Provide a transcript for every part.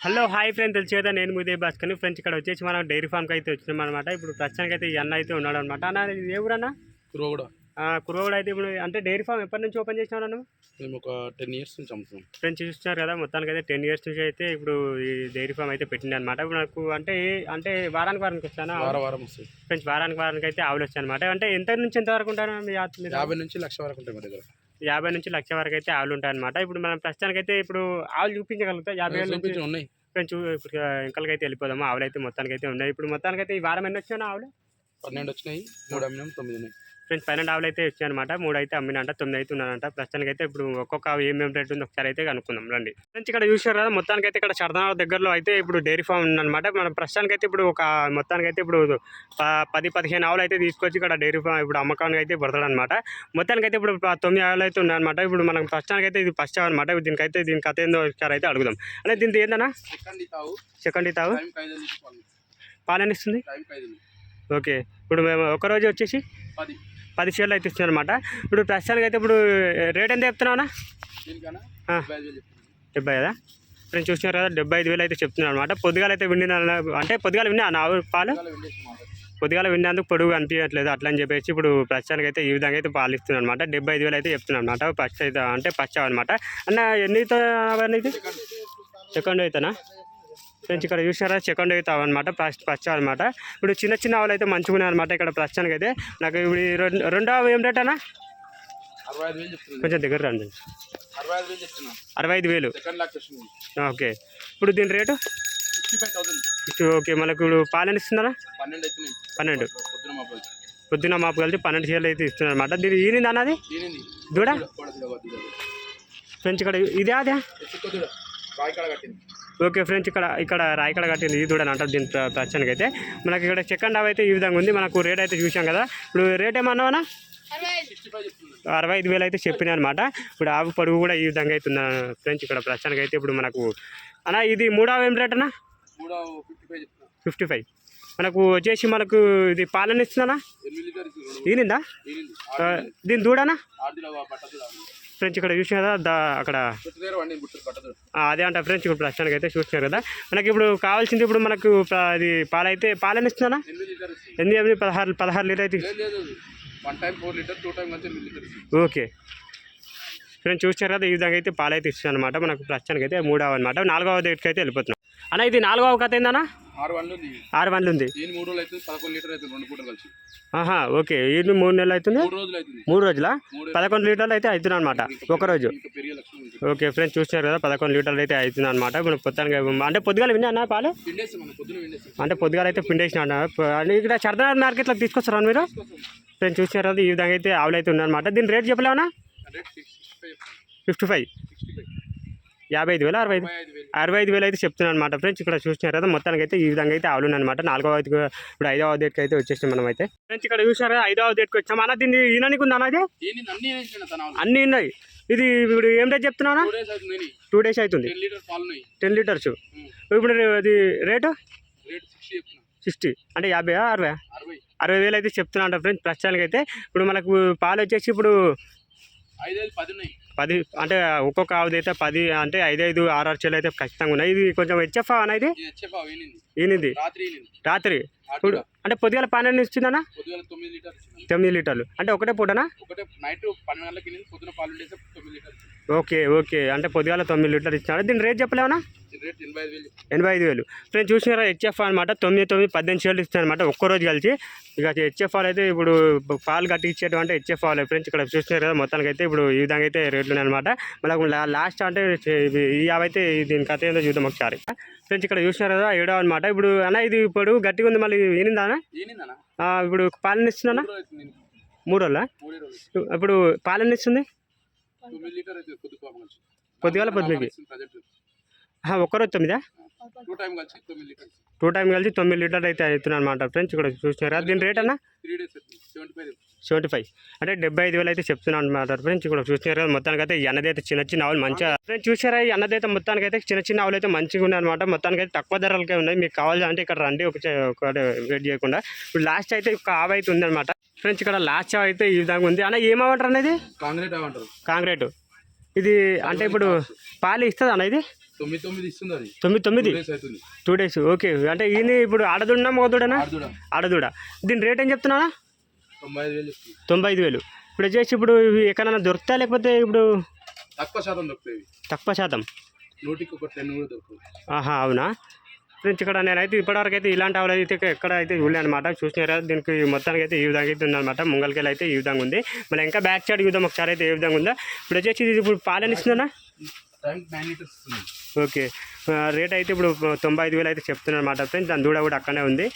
Hello hi friend తెలిసి కదా నేను ముదే భాస్కర్ని. ఫ్రెండ్స్ ఇక్కడ వచ్చేసి మనం డైరీ ఫామ్కి అయితే వచ్చినాం అనమాట ఇప్పుడు ప్రస్తుతానికి అయితే ఈ అన్న అయితే ఉన్నాడు అనమాట అన్న ఇది ఏ ఊరన్నా? కూడా కురవడు అయితే ఇప్పుడు అంటే డైరీ ఫామ్ ఎప్పటి నుంచి ఓపెన్ చేసినావు నన్ను మేము ఒక టెన్ ఇయర్స్ నుంచి అమ్ముతున్నాం. ఫ్రెండ్స్ చూస్తున్నారు కదా మొత్తానికి అయితే టెన్ ఇయర్స్ నుంచి అయితే ఇప్పుడు ఈ డైరీ ఫామ్ అయితే పెట్టింది అనమాట ఇప్పుడు నాకు అంటే అంటే వారానికి వారానికి వస్తాను? వార వస్తుంది ఫ్రెండ్స్ వారానికి వారానికి అయితే ఆవులు వచ్చాయి అనమాట అంటే ఎంత నుంచి ఎంత వరకు ఉంటారు? యాభై నుంచి లక్ష వరకు ఉంటాయి మా దగ్గర. యాభై నుంచి లక్ష వరకు అయితే ఆవులు ఉంటాయి అనమాట ఇప్పుడు మనం ప్రస్తుతానికి అయితే ఇప్పుడు ఆవులు చూపించగలుగుతా యాభై వేల నుంచి ఉన్నాయి. ఫ్రెండ్స్ ఇప్పుడు ఇంకలకి అయితే వెళ్ళిపోదాము. ఆవులు అయితే మొత్తానికి అయితే ఉన్నాయి. ఇప్పుడు మొత్తానికి అయితే ఈ వారం ఎన్ని వచ్చాను ఆవులు? పన్నెండు వచ్చినాయి మూడు అమ్మినాం తొమ్మిది ఉన్నాయి ఫ్రెండ్స్ పన్నెండు ఆవులు అయితే వచ్చాయన్నమాట మూడు అయితే అమ్మినంట తొమ్మిది అయితే ఉన్నానంట ప్రస్తుతానికి అయితే ఇప్పుడు ఒక్కొక్క ఆవు ఏమేమి రేట్ ఉంది ఒకసారి అయితే కనుక్కుందాం రండి. ఫ్రెండ్స్ ఇక్కడ చూసారు కదా మొత్తానికి అయితే ఇక్కడ సరదాన దగ్గరలో అయితే ఇప్పుడు డైరీ ఫామ్ ఉందన్నమాట. మన ప్రస్తుతానికి అయితే ఇప్పుడు ఒక మొత్తానికి అయితే ఇప్పుడు ప- పది పదిహేను ఆవులు అయితే తీసుకొచ్చి ఇక్కడ డైరీ ఫామ్ ఇప్పుడు అమ్మకానికి అయితే పడతాడు అనమాట మొత్తానికి అయితే ఇప్పుడు తొమ్మిది ఆవులు అయితే ఉన్నాయన్నమాట. ఇప్పుడు మనం ప్రస్తుతానికి అయితే ఇది ఫస్ట్ అనమాట దీనికైతే దీని కథ ఏందో ఒకసారి అయితే అడుగుదాం. అంటే దీనికి ఏందన్నా సెకండ్ తావు. సెకండ్ తావు. Time okay. ఇప్పుడు మేము ఒక రోజు వచ్చేసి పది. పది షేర్లు అయితే ఇస్తున్నాం అనమాట ఇప్పుడు ప్రస్తుతానికి అయితే ఇప్పుడు రేట్ ఎంత చెప్తున్నావునా. డెబ్బై కదా నేను చూసినారు కదా డెబ్బై ఐదు వేలు అయితే చెప్తున్నాను అనమాట పొద్దుగాల అయితే విండిన అంటే పొద్దుగాల విన్నా నా ఆవు పాలు? పొద్దుగాల విన్నందుకు పొడుగు అనిపించట్లేదు అట్లా అని చెప్పేసి ఇప్పుడు ప్రస్తుతానికి అయితే ఈ విధంగా అయితే పాలు ఇస్తున్నాను అనమాట డెబ్బై ఐదు వేలు అయితే చెప్తున్నాను అనమాట ఫస్ట్ అయితే అంటే ఫస్ట్ అనమాట అన్న ఎన్ని అనేది సెకండ్. అవుతానా ఫ్రెండ్స్ ఇక్కడ చూసారా సెకండ్ అయితే అనమాట ఫస్ట్ ఫస్ట్ అనమాట ఇప్పుడు చిన్న చిన్న ఆవులు అయితే మంచిగా ఉన్నాయి అనమాట ఇక్కడ ప్రస్తుతానికి అయితే. నాకు ఇప్పుడు రెండు ఆవు ఏం రేట్ అన్న కొంచెం దగ్గర రండి. అరవై ఐదు వేలు ఓకే. ఇప్పుడు దీని రేటు? ఓకే. మనకు ఇప్పుడు పాలన ఇస్తున్నారా? పన్నెండు పొద్దున మాపు కలిసి పన్నెండు షేర్లు అయితే ఇస్తున్నారు అనమాట దీని ఈనింది అన్నది దూడ? ఫ్రెండ్స్ ఇక్కడ ఇదే అదే? ఓకే ఫ్రెండ్స్ ఇక్కడ ఇక్కడ రాయకడ కట్టింది ఇది కూడా అంటారు దీని ప్ర- అయితే మనకి ఇక్కడ సెకండ్ హాఫ్ అయితే ఈ విధంగా ఉంది. మనకు రేట్ అయితే చూసాం కదా. ఇప్పుడు రేట్ ఏమన్నావనా అరవై ఐదు వేలు అయితే చెప్పినా అనమాట. ఇప్పుడు ఆవు పొడుగు కూడా ఈ విధంగా అయితే ఫ్రెండ్స్ ఇక్కడ ప్రస్తుతానికి అయితే ఇప్పుడు మనకు అన్న ఇది మూడవ ఏం రేట్ అన్న? ఫిఫ్టీ ఫైవ్ మనకు వచ్చేసి మనకు ఇది పాలన ఇస్తుందనా ఈనిందా? దీని దూడనా ఫ్రెండ్స్ ఇక్కడ చూసిన కదా దా అక్కడ అదే అంట ఫ్రెండ్స్ ఇప్పుడు ప్రస్తుతానికి అయితే చూస్తున్నారు కదా. మనకి ఇప్పుడు కావాల్సింది ఇప్పుడు మనకు అది పాలైతే పాలన ఇస్తుందనా ఎనిమిది ఇస్తుంది. ఎనిమిది ఎనిమిది పదహారు పదహారు లీటర్ అయితే ఓకే. ఫ్రెండ్స్ చూసారు కదా ఈ విధంగా అయితే పాలైతే ఇస్తుంది అనమాట మనకు ప్రస్తుతానికి అయితే మూడవ అనమాట నాలుగవ డేట్కి అయితే వెళ్ళిపోతున్నాం. అన్న ఇది నాలుగవ కథ ఏందన్నా? ఆరు వన్లు ఉంది ఆరు వందలు ఉంది దీని మూడు రోజులు అవుతుంది పదకొండు లీటర్ అవుతుంది రెండు పూటలు కలిసి. ఆహా ఓకే. ఇది మూడు నెలలు అవుతుంది? మూడు రోజులు అవుతుంది. మూడు రోజుల? పదకొండు లీటర్లు అయితే అవుతుంది అనమాట ఒక రోజు ఇంకా పెరిగే లక్షణం ఉంది ఓకే ఫ్రెండ్స్ చూస్తున్నారు కదా పదకొండు లీటర్లు అయితే అవుతుంది అనమాట ఇప్పుడు మొత్తానికి అంటే పొద్దుగాల విన్నా అన్న పాలు అంటే పొద్దుగాల అయితే పిండేసిన ఇక్కడ చర్దనార్ మార్కెట్లో తీసుకొస్తారా మీరు? ఫ్రెండ్స్ చూసారు కదా ఈ విధంగా అయితే ఆవులు అయితే ఉన్నాయన్నమాట. దీని రేట్ చెప్పలేమన్నా ఫిఫ్టీ ఫైవ్. యాభై ఐదు వేలు అరవై ఐదు అరవై ఐదు వేలు అయితే చెప్తున్నాను అనమాట ఫ్రెండ్స్ ఇక్కడ చూసినారు కదా మొత్తానికి అయితే ఈ విధంగా అయితే ఆవులు అనమాట నాలుగవ ఇప్పుడు ఐదవ డేట్కి అయితే వచ్చేసాం మనం అయితే ఫ్రెండ్స్ ఇక్కడ చూసారు ఐదవ డేట్కి వచ్చాం. అన్న దీన్ని ఈనానికి ఉందా అన్నది అన్ని ఉన్నాయి. ఇది ఇప్పుడు ఏం రేట్ చెప్తున్నానా టూ డేస్ అవుతుంది టెన్ లీటర్స్. ఇప్పుడు అది రేటు? సిక్స్టీ. అంటే యాభై అరవై? అరవై. వేలు అయితే చెప్తున్నా అంట ఫ్రెండ్స్ ప్రస్తుతానికి అయితే ఇప్పుడు మనకు పాలు వచ్చేసి ఇప్పుడు ఐదు వేలు పది ఉన్నాయి. పది అంటే ఒక్కొక్క ఆవుది అయితే పది అంటే ఐదు ఐదు ఆరు ఆరు చెల్లు అయితే ఖచ్చితంగా ఉన్నాయి. ఇది కొంచెం హెచ్ఎఫ్ అనేది ఇది? ఈనింది. రాత్రి ఇప్పుడు అంటే పొద్దుగాల పన్నెండు ఇచ్చిందనా తొమ్మిది లీటర్లు అంటే ఒకటే పూటనా? Okay okay. అంటే పొద్దుగాల తొమ్మిది లీటర్లు ఇచ్చినాడు దీని రేట్ రేట్ ఎనభై ఐదు వేలు ఫ్రెండ్స్ చూసినారా హెచ్ఎఫ్ అనమాట తొమ్మిది తొమ్మిది పద్దెనిమిది షేర్లు ఇస్తాయి అనమాట ఒక్కరోజు కలిసి. ఇక హెచ్ఎఫ్ అయితే ఇప్పుడు పాలు కట్టి ఇచ్చేటువంటి హెచ్ఎఫ్ ఆల్ ఫ్రెండ్స్ ఇక్కడ చూసినారు కదా మొత్తానికి అయితే ఇప్పుడు ఈ విధంగా అయితే రేట్లు ఉన్నాయన్నమాట మళ్ళీ లాస్ట్ అంటే ఈ అయితే దీని కథ ఏందో చూద్దాం ఒకసారి. ఫ్రెండ్స్ ఇక్కడ చూసినారు కదా ఏడో అనమాట ఇప్పుడు అన్న ఇది ఇప్పుడు గట్టిగా ఉంది మళ్ళీ ఏనిందా అన్న? ఏనిందన్నా ఆ, ఇప్పుడు పాలన ఇస్తుందన్నా మూడు రోజులు ఇప్పుడు పాలన ఇస్తుంది? పొద్దుగాల పొద్దుకి. ఒక్కరోజు తొమ్మిదా? టూ టైం కలిసి తొమ్మిది లీటర్స్. టూ టైం కలిసి తొమ్మిది లీటర్లు అయితే అవుతున్నాయి అనమాట ఫ్రెండ్స్ ఇక్కడ చూసినారా? దీని రేట్ అన్న? Seventy five. అంటే డెబ్బై ఐదు వేలు అయితే చెప్తున్నాను అనమాట ఫ్రెండ్స్ ఇక్కడ చూసినారు కదా మొత్తానికి అయితే ఈ అన్నదైతే చిన్న చిన్న ఆవులు మంచిగా ఫ్రెండ్స్ చూసారా ఈ అన్నదైతే మొత్తానికి అయితే చిన్న చిన్న ఆవులు అయితే మంచిగా ఉన్నాయి అనమాట మొత్తానికి అయితే తక్కువ ధరలకే ఉన్నాయి. మీకు కావాలంటే ఇక్కడ రండి ఒక వెయిట్ చేయకుండా. ఇప్పుడు లాస్ట్ అయితే ఒక ఆవు అయితే ఉందన్నమాట. ఫ్రెండ్స్ ఇక్కడ లాస్ట్ ఆవు అయితే ఈ విధంగా ఉంది. అన్న ఏమంటారు అనేది కాంగ్రెట్ కాంక్రీట్ ఇది అంటే ఇప్పుడు పాలు ఇస్తుంది అన్న ఇది? తొమ్మిది తొమ్మిది ఇస్తుంది అది తొమ్మిది తొమ్మిది Two days అవుతుంది టూ డేస్ ఓకే అంటే ఈయన ఇప్పుడు ఆడదున్నా మగదుడనా ఆడదూడ ఆడదుడ దీని రేట్ ఏం చెప్తున్నానా తొంభై ఐదు వేలు ఇప్పుడు వచ్చేసి ఇప్పుడు ఇవి ఎక్కడైనా దొరుకుతా లేకపోతే ఇప్పుడు తక్కువ శాతం దొరుకుతాయి తక్కువ శాతం నూటికి ఒక టెన్ కూడా దొరుకుతుంది ఆహా అవునా ఫ్రెండ్స్ ఇక్కడ నేనైతే ఇప్పటివరకు అయితే ఇలాంటి ఆవులు అయితే ఎక్కడ అయితే చూడలే అనమాట చూసినారా దీనికి మొత్తానికి అయితే ఈ విధంగా అయితే ఉందన్నమాట ముంగల్కెళ్ళి అయితే ఈ విధంగా ఉంది మళ్ళీ ఇంకా బ్యాక్ సైడ్ చూద్దాం ఒకసారి అయితే ఏ విధంగా ఉందో ఇప్పుడు వచ్చేసి ఇది ఇప్పుడు పాలన ఇస్తుంది ఓకే. రేట్ అయితే ఇప్పుడు తొంభై ఐదు వేలు అయితే చెప్తున్నారు అనమాట ఫ్రెండ్స్. దాని దూడ కూడా అక్కడనే ఉంది.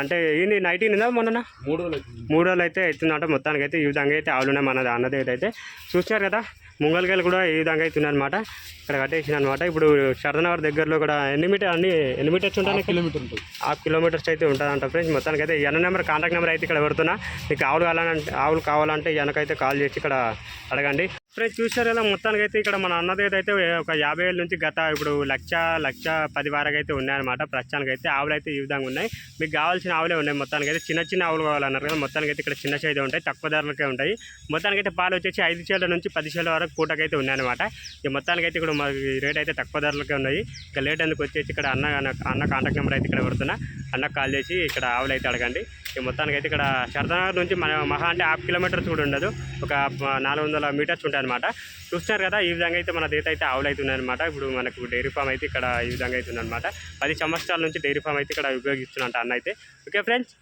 అంటే ఏంది నైట్ ఉందా మొన్న మూడు రోజులు మూడు రోజులు అయితే అవుతుందంట మొత్తానికి అయితే ఈ విధంగా అయితే ఆవులు ఉన్నాయి మన అన్నది అయితే చూసినారు కదా ముంగల్కాయలు కూడా ఈ విధంగా అవుతున్నాయి అనమాట ఇక్కడ కట్టేసిన అనమాట ఇప్పుడు శరదనగర్ దగ్గరలో కూడా ఎన్ని మీటర్ అన్ని ఎన్ని మీటర్స్ ఉంటాయి కిలోమీటర్ ఉంటుంది. హాఫ్ కిలోమీటర్స్ అయితే ఉంటుందంట ఫ్రెండ్స్. మొత్తానికి అయితే ఎన్న నెంబర్ కాంటాక్ట్ నెంబర్ అయితే ఇక్కడ పెడుతున్నా. మీకు ఆవులు కావాలంటే ఆవులు కావాలంటే వెనకైతే కాల్ చేసి ఇక్కడ అడగండి. ఫ్రెండ్స్ చూసారు కదా మొత్తానికి అయితే ఇక్కడ మన అన్నది అయితే ఒక యాభై ఏళ్ళ నుంచి గత ఇప్పుడు లక్ష లక్ష పది వరకు అయితే ఉన్నాయన్నమాట. ప్రస్తుతానికి అయితే ఆవులు అయితే ఈ విధంగా ఉన్నాయి. మీకు కావాల్సిన ఆవులే ఉన్నాయి మొత్తానికి అయితే చిన్న చిన్న ఆవులు కావాలన్నారు కదా మొత్తానికి అయితే ఇక్కడ చిన్న సైజు ఉంటాయి తక్కువ ధరలకే ఉంటాయి. మొత్తానికి అయితే పాలు వచ్చేసి ఐదు చేల నుంచి పది చేల వరకు పూటకైతే ఉన్నాయన్నమాట. ఇక మొత్తానికి అయితే ఇక్కడ మనకి రేట్ అయితే తక్కువ ధరలకే ఉన్నాయి. ఇక లేట్ ఎందుకు వచ్చేసి ఇక్కడ అన్న అన్న- కాంటాక్ట్ నెంబర్ అయితే ఇక్కడ పెడుతున్నా. అన్న కాల్ చేసి ఇక్కడ ఆవులు అయితే అడగండి. ఇక మొత్తానికి అయితే ఇక్కడ శరదనగర్ నుంచి మన మహా అంటే హాఫ్ కిలోమీటర్స్ కూడా ఉండదు. ఒక నాలుగు వందల మీటర్స్ ఉంటాయి అనమాట చూస్తున్నారు కదా ఈ విధంగా అయితే మన దేత అయితే ఆవులు అయితే ఇప్పుడు మనకు డైరీ ఫామ్ అయితే ఇక్కడ ఈ విధంగా అయితే ఉందన్నమాట. పది సంవత్సరాల నుంచి డైరీ ఫామ్ అయితే ఇక్కడ ఉపయోగిస్తున్నట్టు అన్న అయితే. Okay friends